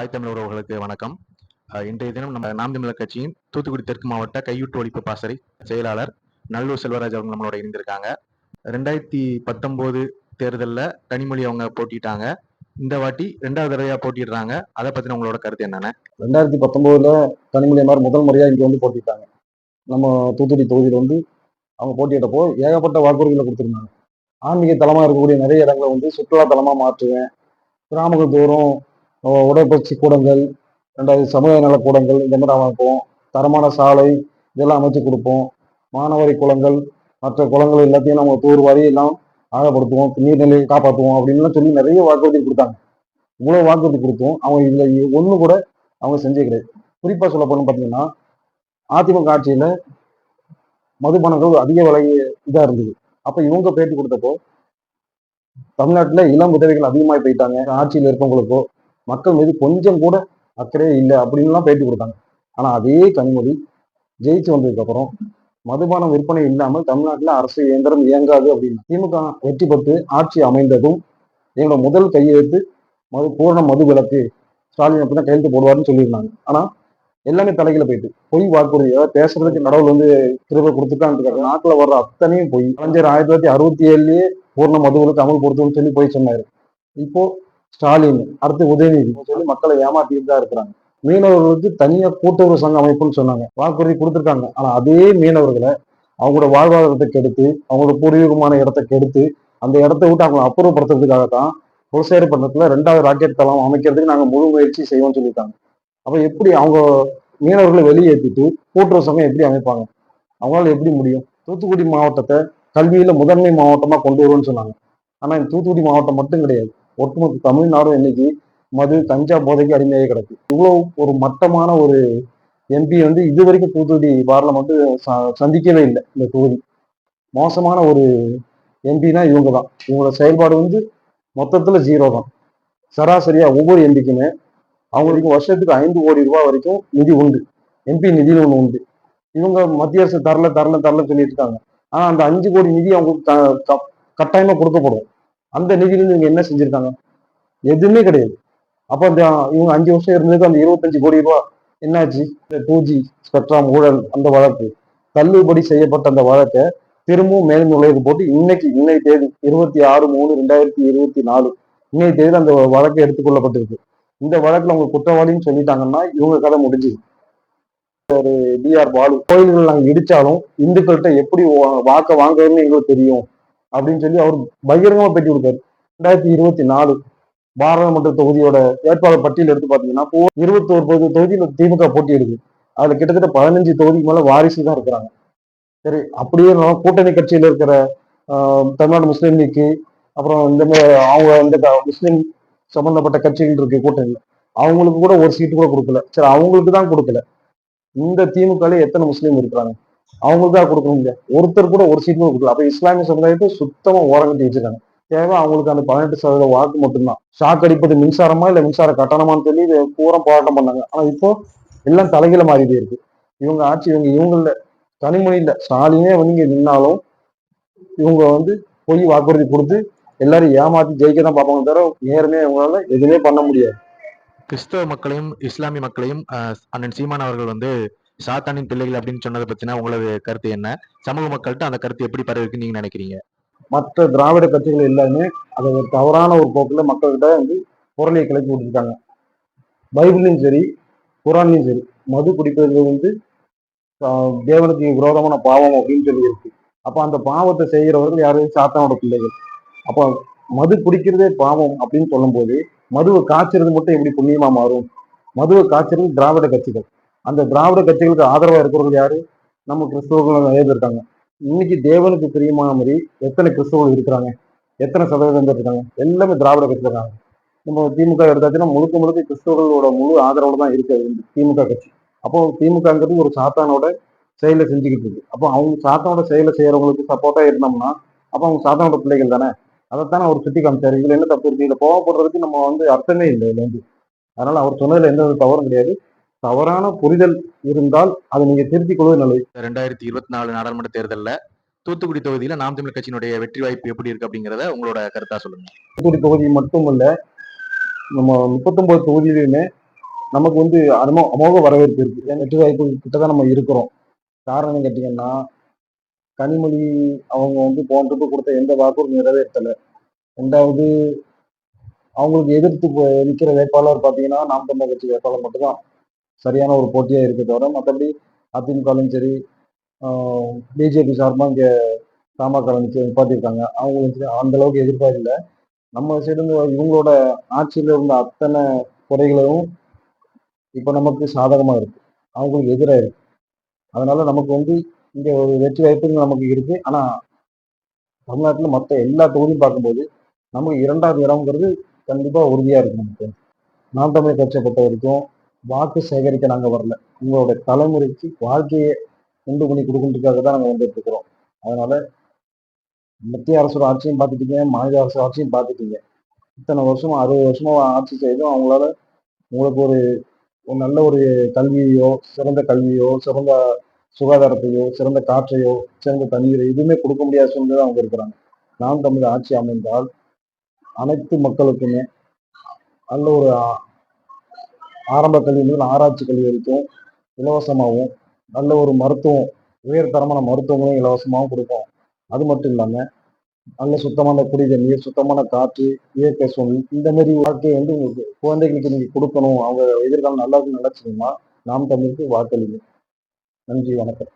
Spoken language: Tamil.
தாய் தமிழ் உறவுகளுக்கு வணக்கம். இன்றைய தினம் நம்ம நாம் தமிழர் கட்சியின் தூத்துக்குடி தெற்கு மாவட்ட கையூட்டு ஒழிப்பு பாசறை செயலாளர் நல்லூர் செல்வராஜ் அவங்க நம்மளோட இருந்திருக்காங்க ரெண்டாயிரத்தி பத்தொம்போது தேர்தலில் கனிமொழி அவங்க போட்டிட்டாங்க. இந்த வாட்டி ரெண்டாவது தடவையா போட்டிடுறாங்க. அதை பத்தின உங்களோட கருத்து என்னென்ன? ரெண்டாயிரத்தி பத்தொம்போதுல கனிமொழி மாதிரி முதல் முறையாக இங்கே வந்து போட்டிட்டாங்க. நம்ம தூத்துக்குடி தொகுதியில் வந்து அவங்க போட்டியிட்டப்போ ஏகப்பட்ட வாக்குறுதிகளை கொடுத்துருந்தாங்க. ஆன்மீக தலமாக இருக்கக்கூடிய நிறைய இடங்களை வந்து சுற்றுலா தலமா மாற்றுவேன். கிராமங்கள் தோறும் உடற்பயிற்சி கூடங்கள் ரெண்டாவது சமூக நல கூடங்கள் இந்த மாதிரி அமைப்போம். தரமான சாலை இதெல்லாம் அமைச்சு கொடுப்போம். மானவரி குளங்கள் மற்ற குளங்கள் எல்லாத்தையும் நம்ம தூர்வாரி எல்லாம் ஆழப்படுத்துவோம் நீர்நிலையை காப்பாற்றுவோம் அப்படின்லாம் சொல்லி நிறைய வாக்குறுதி கொடுத்தாங்க. இவ்வளோ வாக்குறுதி கொடுத்தோம். அவங்க இதில் ஒன்று கூட அவங்க செஞ்சே கிடையாது. குறிப்பாக சொல்ல போனோம் பார்த்தீங்கன்னா அதிமுக ஆட்சியில் மதுபானங்கள் அதிக விலை இதாக இருந்தது. அப்போ இவங்க பேட்டி கொடுத்தப்போ தமிழ்நாட்டில் இளம் விதவைகள் அதிகமாகி போயிட்டாங்க. ஆட்சியில் இருக்கவங்களுக்கோ மக்கள் மீது கொஞ்சம் கூட அக்கறையே இல்லை அப்படின்லாம் பேட்டி கொடுத்தாங்க. ஆனா அதே கனிமொழி ஜெயிச்சு வந்ததுக்கு அப்புறம் மதுபானம் விற்பனை இல்லாமல் தமிழ்நாட்டுல அரசு இயந்திரம் இயங்காது அப்படின்னு திமுக வெற்றி பெற்று ஆட்சி அமைந்ததும் எங்களோட முதல் கையெழுத்து மது பூரண மது விலக்கு. ஸ்டாலின் அப்படிதான் கையெழுத்து போடுவார்னு சொல்லியிருந்தாங்க. ஆனா எல்லாமே தலைகளை போயிட்டு. பொய் வாக்குறுதி பேசுறதுக்கு நடவுல வந்து திரும்ப கொடுத்துட்டான்னு நாட்டுல வர்ற அத்தனையும் பொய். கலைஞர் ஆயிரத்தி தொள்ளாயிரத்தி அறுபத்தி ஏழுலயே பூர்ண அமல் அமல்படுத்தும்னு சொல்லி போய் சொன்னாரு. இப்போ ஸ்டாலின் அடுத்து உதயநிதி சொல்லி மக்களை ஏமாத்திட்டு தான் இருக்கிறாங்க. மீனவர்களுக்கு தனியா கூட்டுறவு சங்க அமைப்புன்னு சொன்னாங்க. வாக்குறுதி கொடுத்துருக்காங்க. ஆனா அதே மீனவர்களை அவங்களோட வாழ்வாதாரத்தை கெடுத்து அவங்களோட பூர்வீகமான இடத்தை கெடுத்து அந்த இடத்த விட்டு அவங்களை அப்புறப்படுத்துறதுக்காக தான் புலசேரிப்பட்டினத்துல ரெண்டாவது ராக்கெட் தளம் அமைக்கிறதுக்கு நாங்க முழு முயற்சி செய்வோம்னு சொல்லியிருக்காங்க. அப்ப எப்படி அவங்க மீனவர்களை வெளியேற்றிட்டு கூட்டுறவு சங்கம் எப்படி அமைப்பாங்க? அவங்களால எப்படி முடியும்? தூத்துக்குடி மாவட்டத்தை கல்வியில முதன்மை மாவட்டமா கொண்டு வருவோம்னு சொன்னாங்க. ஆனா இந்த தூத்துக்குடி மாவட்டம் மட்டும் கிடையாது. ஒட்டுமொத்த தமிழ்நாடும் இன்னைக்கு மது கஞ்சா போதைக்கு அடிமையாக கிடக்கு. இவ்வளவு ஒரு மட்டமான ஒரு எம்பி வந்து இது வரைக்கும் தூத்துக்குடி பார்லமெண்ட் ச- சந்திக்கவே இல்லை இந்த தொகுதி. மோசமான ஒரு எம்பினா இவங்க தான். இவங்களோட செயல்பாடு வந்து மொத்தத்துல ஜீரோ தான். சராசரியா ஒவ்வொரு எம்பிக்குமே அவங்களுக்கு வருஷத்துக்கு ஐந்து கோடி ரூபாய் வரைக்கும் நிதி உண்டு. எம்பி நிதின்னு ஒண்ணு உண்டு. இவங்க மத்திய அரசு தரல தரல தரல சொல்லிட்டு இருக்காங்க. ஆனா அந்த அஞ்சு கோடி நிதி அவங்களுக்கு கட்டாயமாக க- கட்டாயமா கொடுக்கப்படும். அந்த நிதியிலிருந்து இவங்க என்ன செஞ்சிருக்காங்க? எதுவுமே கிடையாது. அப்ப அந்த இவங்க அஞ்சு வருஷம் இருந்ததுக்கு அந்த இருபத்தஞ்சு கோடி ரூபாய் என்னாச்சு? டூ ஜி ஸ்பெக்ட்ரம் ஊழல் அந்த வழக்கு. தள்ளுபடி செய்யப்பட்ட அந்த வழக்கை திரும்பவும் மேல்முறையீடு போட்டு இன்னைக்கு இன்னைய தேதி இருபத்தி ஆறு மூணு ரெண்டாயிரத்தி இருபத்தி நாலு இன்னைய தேதி அந்த வழக்கு எடுத்துக்கொள்ளப்பட்டிருக்கு. இந்த வழக்குல அவங்க குற்றவாளின்னு சொல்லிட்டாங்கன்னா இவங்க கதை முடிஞ்சுது. ஒரு டிஆர் பாலு கோயில்கள் நாங்க இடிச்சாலும் இந்துக்கள்கிட்ட எப்படி வாக்க வாங்குறதுன்னு எங்களுக்கு தெரியும். அப்படின்னு சொல்லி அவர் பகிரங்கமா பேட்டி கொடுத்தாரு. ரெண்டாயிரத்தி இருபத்தி நாலு பாராளுமன்ற தொகுதியோட வேட்பாளர் பட்டியல் எடுத்து பாத்தீங்கன்னா இருபத்தி பகுதி தொகுதியில திமுக போட்டி எடுக்கு அதுல கிட்டத்தட்ட பதினஞ்சு தொகுதிக்கு மேல வாரிசு தான் இருக்கிறாங்க. சரி அப்படியே கூட்டணி கட்சியில இருக்கிற ஆஹ், தமிழ்நாடு முஸ்லீம் லீக்கு அப்புறம் இந்த மாதிரி அவங்க இந்த முஸ்லீம் சம்பந்தப்பட்ட கட்சிகள் இருக்கு கூட்டணியில. அவங்களுக்கு கூட ஒரு சீட்டு கூட கொடுக்கல. சரி அவங்களுக்கு தான் கொடுக்கல. இந்த திமுகல எத்தனை முஸ்லீம் இருக்கிறாங்க? அவங்களுக்கு தான் கொடுக்க முடியல ஒருத்தர் கூட ஒரு சீட் கூட கொடுக்கல. அப்ப இஸ்லாமிய சமுதாயத்தை சுத்தமா ஓரங்கட்டி வச்சிருக்காங்க. தேவை அவங்களுக்கு அந்த பதினெட்டு சதவீத வாக்கு மட்டும்தான். ஷாக் அடிப்பது மின்சாரமா இல்ல மின்சார கட்டணமான்னு சொல்லி பூரம் பூரா போராட்டம் பண்ணாங்க. ஆனா இப்போ எல்லாம் தலைகீழ மாறிட்டே இருக்கு. இவங்க ஆட்சி இவங்க இவங்கள கனிமொழியில இல்ல. ஸ்டாலினே வந்து இங்க நின்னாலும் இவங்க வந்து பொய் வாக்குறுதி கொடுத்து எல்லாரும் ஏமாத்தி ஜெயிக்க தான் பார்ப்பாங்க தவிர நேர்மையா இவங்களால எதுவுமே பண்ண முடியாது. கிறிஸ்தவ மக்களையும் இஸ்லாமிய மக்களையும் அண்ணன் சீமான் அவர்கள் வந்து சாத்தானின் பிள்ளைகள் அப்படின்னு சொன்னதை பத்தினா உங்களது கருத்து என்ன? சமூக மக்கள்கிட்ட அந்த கருத்து எப்படி பரவிருக்குன்னு நீங்க நினைக்கிறீங்க? மற்ற திராவிட கட்சிகள் எல்லாமே அதை ஒரு தவறான ஒரு போக்குல மக்கள்கிட்ட வந்து பொருளையை கிளப்பி விட்டுருக்காங்க. பைபிள்லையும் சரி குரான்லையும் சரி மது குடிப்பது வந்து தேவனுக்கு விரோதமான பாவம் அப்படின்னு சொல்லி இருக்கு அப்ப அந்த பாவத்தை செய்கிறவர்கள் யாரு? சாத்தானோட பிள்ளைகள். அப்ப மது குடிக்கிறதே பாவம் அப்படின்னு சொல்லும்போது மதுவை காய்ச்சறது மட்டும் எப்படி புண்ணியமா மாறும்? மதுவை காய்ச்சறது திராவிட கட்சிகள். அந்த திராவிட கட்சிகளுக்கு ஆதரவாக இருக்கிறவர்கள் யாரு? நம்ம கிறிஸ்தவர்கள் நிறைய பேர் இருக்காங்க. இன்னைக்கு தேவனுக்கு பிரியமான மாதிரி எத்தனை கிறிஸ்தவர்கள் இருக்கிறாங்க? எத்தனை சதவீதம் இருக்காங்க? எல்லாமே திராவிட கட்சியில் இருக்காங்க. நம்ம திமுக எடுத்தாச்சுன்னா முழுக்க முழுக்க கிறிஸ்தவர்களோட முழு ஆதரவோடு தான் இருக்கு இந்த திமுக கட்சி. அப்போ திமுகங்கிறது ஒரு சாத்தானோட செயலை செஞ்சுக்கிட்டு இருக்கு. அப்போ அவங்க சாத்தானோட செயலை செய்யறவங்களுக்கு சப்போர்ட்டா இருந்தோம்னா அப்போ அவங்க சாத்தானோட பிள்ளைகள் தானே? அதைத்தானே அவர் சுட்டி காமிச்சாரு இதுல என்ன தப்பு இருக்கு? இதுல கோவப்படுறதுக்கு நம்ம வந்து அர்த்தமே இல்லை இதுல வந்து அதனால அவர் சொன்னதுல எந்த ஒரு தவறும் கிடையாது. தவறான புரிதல் இருந்தால் அதை நீங்க திருத்திக் கொள்வது நல்லது. ரெண்டாயிரத்தி இருபத்தி நாலு நாடாளுமன்ற தேர்தல்ல தூத்துக்குடி தொகுதியில நாம் தமிழ் கட்சியினுடைய வெற்றி வாய்ப்பு எப்படி இருக்கு அப்படிங்கறத உங்களோட கருத்தா சொல்லுங்க. தூத்துக்குடி தொகுதி மட்டும் இல்ல நம்ம முப்பத்தொன்பது தொகுதியிலுமே நமக்கு வந்து அமோ அமோக வரவேற்பு இருக்கு. வெற்றி வாய்ப்பு கிட்ட தான் நம்ம இருக்கிறோம். காரணம் கேட்டீங்கன்னா கனிமொழி அவங்க வந்து போன trip கொடுத்த எந்த வாக்கும் நிறைவேற்றல. ரெண்டாவது அவங்களுக்கு எதிர்த்து நிக்கிற வேட்பாளர் பார்த்தீங்கன்னா நாம் தமிழர் கட்சி வேட்பாளர் மட்டும்தான். சரியான ஒரு போட்டியாக இருக்க தவிர மற்றபடி அதிமுகலும் சரி பிஜேபி சார்பாக இங்கே பாமக சரி நிப்பாட்டியிருக்காங்க. அவங்களும் அந்த அளவுக்கு எதிர்பார்ப்பு இல்லை நம்ம சைடு இவங்களோட ஆட்சியில் இருந்த அத்தனை குறைகளும் இப்போ நமக்கு சாதகமாக இருக்குது அவங்களுக்கு எதிராக இருக்குது அதனால நமக்கு வந்து இங்கே ஒரு வெற்றி வாய்ப்புங்க நமக்கு இருக்குது ஆனால் தமிழ்நாட்டில் மற்ற எல்லா தொகுதியும் பார்க்கும்போது நமக்கு இரண்டாவது இடம்ங்கிறது கண்டிப்பாக உறுதியாக இருக்கும் நமக்கு நாம் தமிழ் கட்சியை பொறுத்த வரைக்கும் வாக்கு சேகரிக்க நாங்கள் வரல. உங்களோட தலைமுறைக்கு வாழ்க்கையை உண்டு பண்ணி கொடுக்கறதுக்காக தான் நாங்கள் வந்துட்டு இருக்கிறோம். அதனால மத்திய அரசோட ஆட்சியும் பார்த்துட்டீங்க மாநில அரசு ஆட்சியும் பார்த்துட்டீங்க. இத்தனை வருஷமா அறுபது வருஷமா ஆட்சி செய்தும் அவங்களால உங்களுக்கு ஒரு ஒரு நல்ல ஒரு கல்வியோ சிறந்த கல்வியோ சிறந்த சுகாதாரத்தையோ சிறந்த காற்றையோ சிறந்த தண்ணீரை எதுவுமே கொடுக்க முடியாத சூழ்நிலை அவங்க இருக்கிறாங்க. நாம் தமிழ் ஆட்சி அமைந்தால் அனைத்து மக்களுக்குமே நல்ல ஒரு ஆரம்ப கல்வி முதல் ஆராய்ச்சி கல்வி வரைக்கும் இலவசமாகவும் நல்ல ஒரு மருத்துவம் உயர்தரமான மருத்துவங்களும் இலவசமாகவும் கொடுப்போம் அது மட்டும் இல்லாமல் நல்ல சுத்தமான குடிநீர் சுத்தமான காற்று இயற்கை சூழல் இந்த மாதிரி வாழ்க்கையை வந்து உங்களுக்கு குழந்தைகளுக்கு நீங்கள் கொடுக்கணும். அவங்க எதிர்காலம் நல்லா இருக்குன்னு நினைச்சீங்கன்னா நாம் தமிழுக்கு வாக்களிங்க நன்றி வணக்கம்.